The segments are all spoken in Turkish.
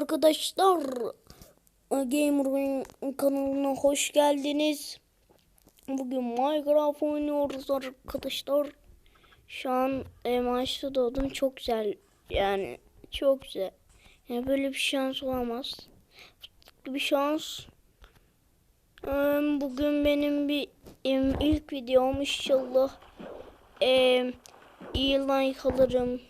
Arkadaşlar Gamer kanalına hoş geldiniz. Bugün Minecraft oynuyoruz arkadaşlar. Şu an e, maçta doğdum çok güzel yani çok güzel. Yani böyle bir şans olamaz. Bir şans. E, Bugün benim bir em, ilk videom inşallah e, iyi like alırım.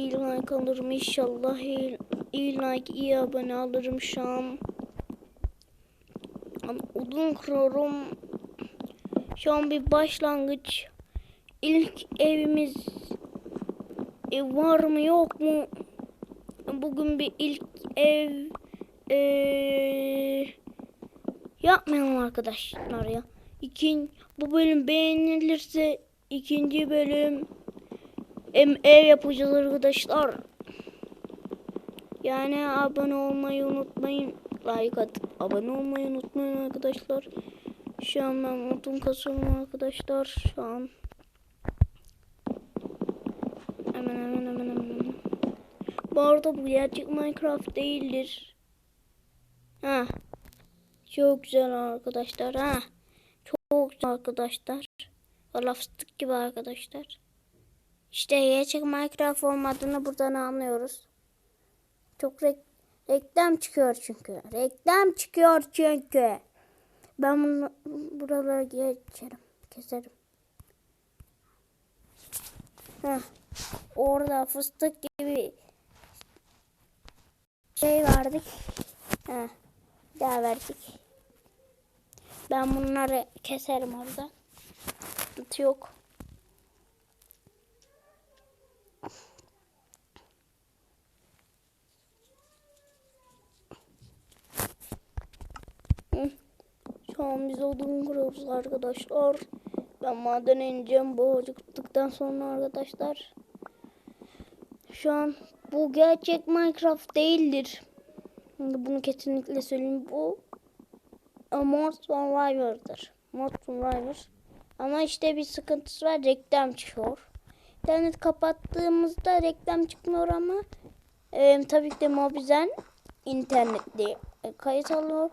İyi like alırım inşallah. İyi, iyi like, iyi abone alırım şu an. Odun kırıyorum. Şu an bir başlangıç. İlk evimiz ev var mı yok mu? Bugün bir ilk ev eee yapmayalım arkadaşlar ya. İkin, bu bölüm beğenilirse ikinci bölüm em, ev yapacağız arkadaşlar. Yani abone olmayı unutmayın. Like at. Abone olmayı unutmayın arkadaşlar. Şu an ben odun kasıyorum arkadaşlar. Şu an. Hemen hemen hemen hemen. Bu arada bu gerçek Minecraft değildir. Ha. Çok güzel arkadaşlar ha. Çok güzel arkadaşlar. Valla fıstık gibi arkadaşlar. İşte gerçek Minecraft olmadığını buradan anlıyoruz. Çok re- reklam çıkıyor çünkü. Reklam çıkıyor çünkü. Ben bunu buralara geçerim. Keserim. Heh. Orada fıstık gibi şey verdik. Heh. Daha verdik. Ben bunları keserim orada. Sıkıntı yok. Şu an biz odun kuruyoruz arkadaşlar. Ben maden ineceğim bu acıktıktan sonra arkadaşlar. Şu an bu gerçek Minecraft değildir. Bunu kesinlikle söyleyeyim. Bu Mod Survivor'dır. Mod Survivor. Ama işte bir sıkıntısı var. Reklam çıkıyor. İnternet kapattığımızda reklam çıkmıyor ama e, tabii ki de Mobizen internetli e, kayıt alıyor.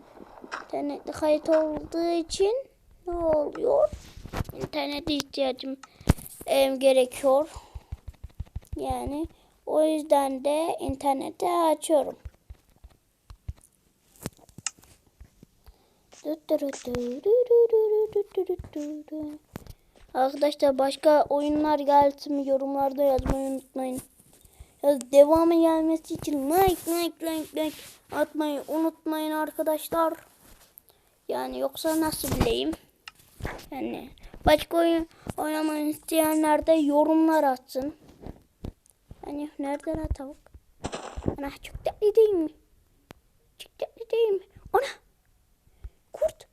İnternetli kayıt olduğu için ne oluyor? İnternete ihtiyacım e, gerekiyor. Yani o yüzden de interneti açıyorum. Arkadaşlar başka oyunlar gelsin yorumlarda yazmayı unutmayın. Devamı gelmesi için like like like like atmayı unutmayın arkadaşlar. Yani yoksa nasıl bileyim? Yani başka oyun oynamayı isteyenler de yorumlar atsın. Yani nerede lan tavuk? Ana çok tatlı değil mi? Çok tatlı değil mi? Ana! Kurt!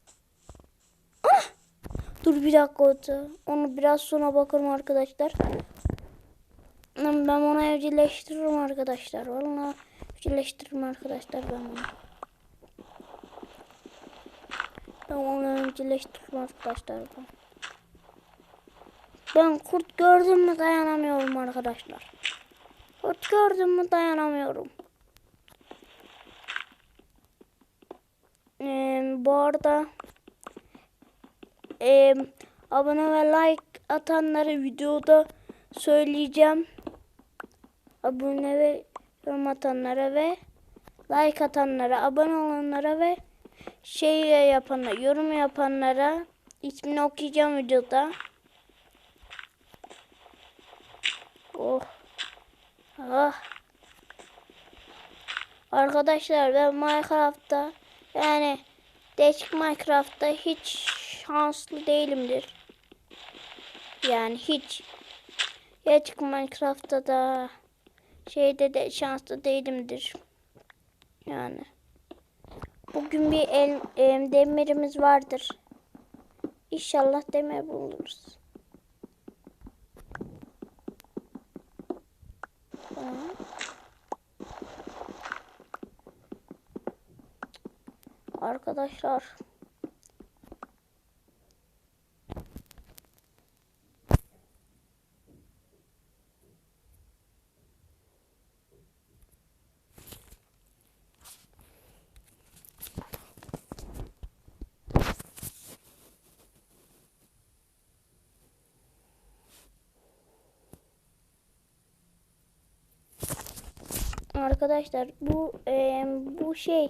Ana! Dur bir dakika otu. Onu biraz sonra bakarım arkadaşlar. Ben onu evcilleştiririm arkadaşlar. Vallahi evcilleştiririm arkadaşlar ben onu. Onu evcilleştiririm arkadaşlar. Ben kurt gördüm mü dayanamıyorum arkadaşlar. Kurt gördüm mü dayanamıyorum. Ee, bu arada e, abone ve like atanları videoda söyleyeceğim. Abone ve yorum atanlara ve like atanlara, abone olanlara ve şey yapanlara, yorum yapanlara ismini okuyacağım videoda. Oh. Ah. Arkadaşlar ben Minecraft'ta yani değişik Minecraft'ta hiç şanslı değilimdir. Yani hiç. Gerçek Minecraft'ta da şeyde de şanslı değilimdir. Yani. Bugün bir el, em, demirimiz vardır. İnşallah demir buluruz. Arkadaşlar Arkadaşlar bu e, bu şey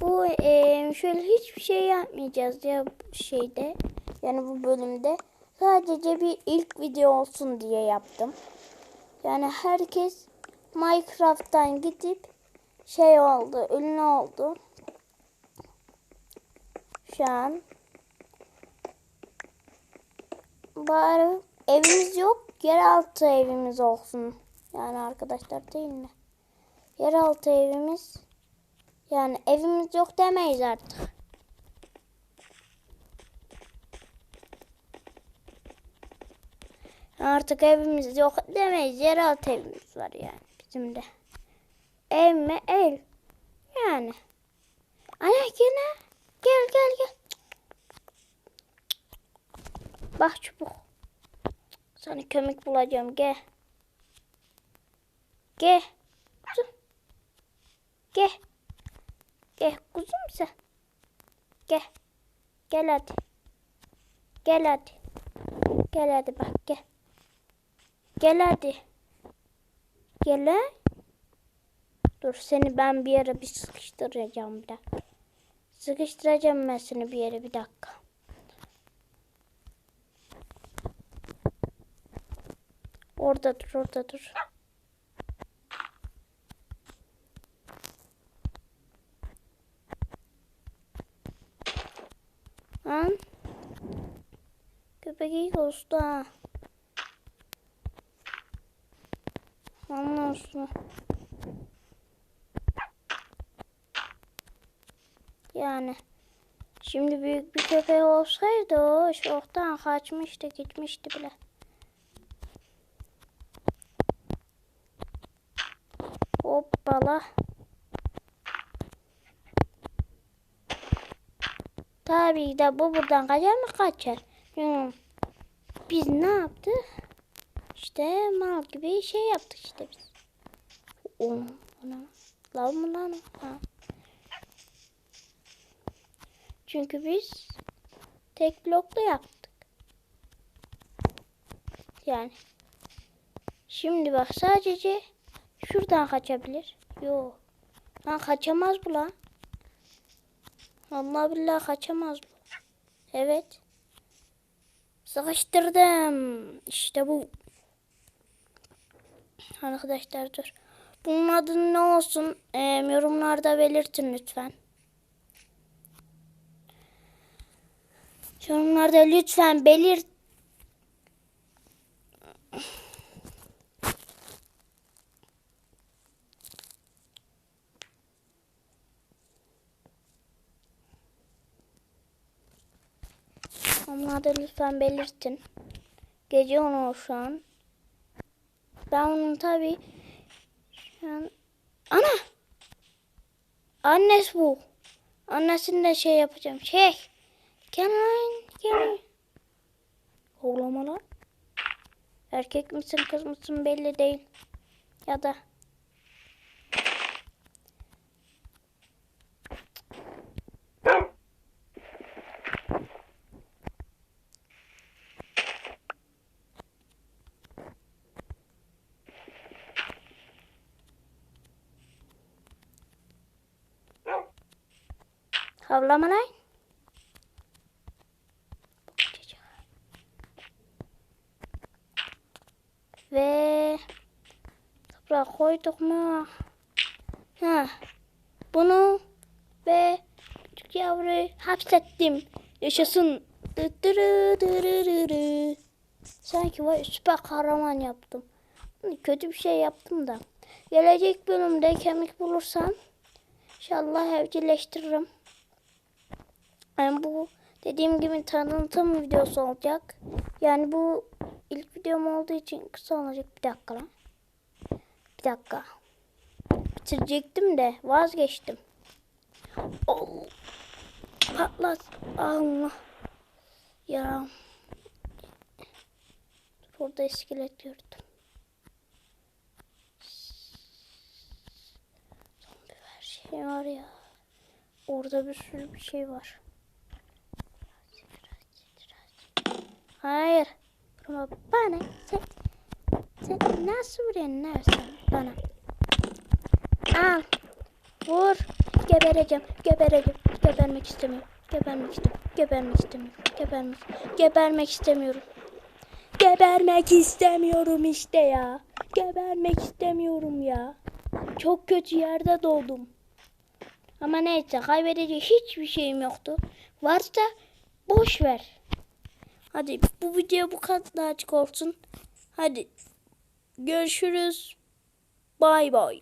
bu e, şöyle hiçbir şey yapmayacağız ya şeyde yani bu bölümde sadece bir ilk video olsun diye yaptım. Yani herkes Minecraft'tan gidip şey oldu, ünlü oldu. Şu an bari evimiz yok, yeraltı evimiz olsun. Yani arkadaşlar değil mi? Yeraltı evimiz. Yani evimiz yok demeyiz artık. Artık evimiz yok demeyiz. Yeraltı evimiz var yani bizim de. Ev mi? Ev. Yani. Ana gene. Gel gel gel. Bak çubuk. Sana kömük bulacağım. Gel. Gel. Gel. Gel kuzum sen. Gel. Gel hadi. Gel hadi. Gel hadi bak gel. Gel hadi. Gel. Dur seni ben bir yere bir sıkıştıracağım bir dakika. Sıkıştıracağım ben seni bir yere bir dakika. Orada dur orada dur. Lan. Köpek iyi ha. Anlıyorsun. Yani. Şimdi büyük bir köpek olsaydı o çoktan kaçmıştı gitmişti bile. Hoppala. Tabii de bu buradan kaçar mı kaçar? Hmm. Biz ne yaptık? İşte mal gibi şey yaptık işte biz. O, ona. Lav mı lan? Ha. Çünkü biz tek bloklu yaptık. Yani. Şimdi bak sadece şuradan kaçabilir. Yok. Lan kaçamaz bu lan. Allah billahi kaçamaz bu. Evet. Sıkıştırdım. İşte bu. Arkadaşlar dur. Bunun adı ne olsun? Ee, yorumlarda belirtin lütfen. Yorumlarda lütfen belirt. Yorumlarda lütfen belirtin. Gece onu şu an. Ben onun tabi şu an... Ana! Annesi bu. Annesini de şey yapacağım. Şey. Lan. Gel. Oğlama lan. Erkek misin kız mısın belli değil. Ya da havlama lan. Ve toprağa koyduk mu? Ha. Bunu ve küçük yavruyu hapsettim. Yaşasın. Sanki var süper kahraman yaptım. Kötü bir şey yaptım da. Gelecek bölümde kemik bulursam inşallah evcilleştiririm. Yani bu dediğim gibi tanıtım videosu olacak. Yani bu ilk videom olduğu için kısa olacak. Bir dakika lan. Bir dakika. Bitirecektim de vazgeçtim. Oh. Patlat. Allah. Ya. Burada iskelet gördüm. Zombi her şey var ya. Orada bir sürü bir şey var. Hayır. Ama bana sen, sen nasıl vuruyorsun bana? Al. Vur. Gebereceğim. Gebereceğim. Gebermek istemiyorum. Gebermek istemiyorum. Gebermek istemiyorum. Gebermek. Gebermek istemiyorum. Gebermek istemiyorum işte ya. Gebermek istemiyorum ya. Çok kötü yerde doğdum. Ama neyse kaybedecek hiçbir şeyim yoktu. Varsa boş ver. Hadi bu video bu kadar açık olsun. Hadi görüşürüz. Bay bay.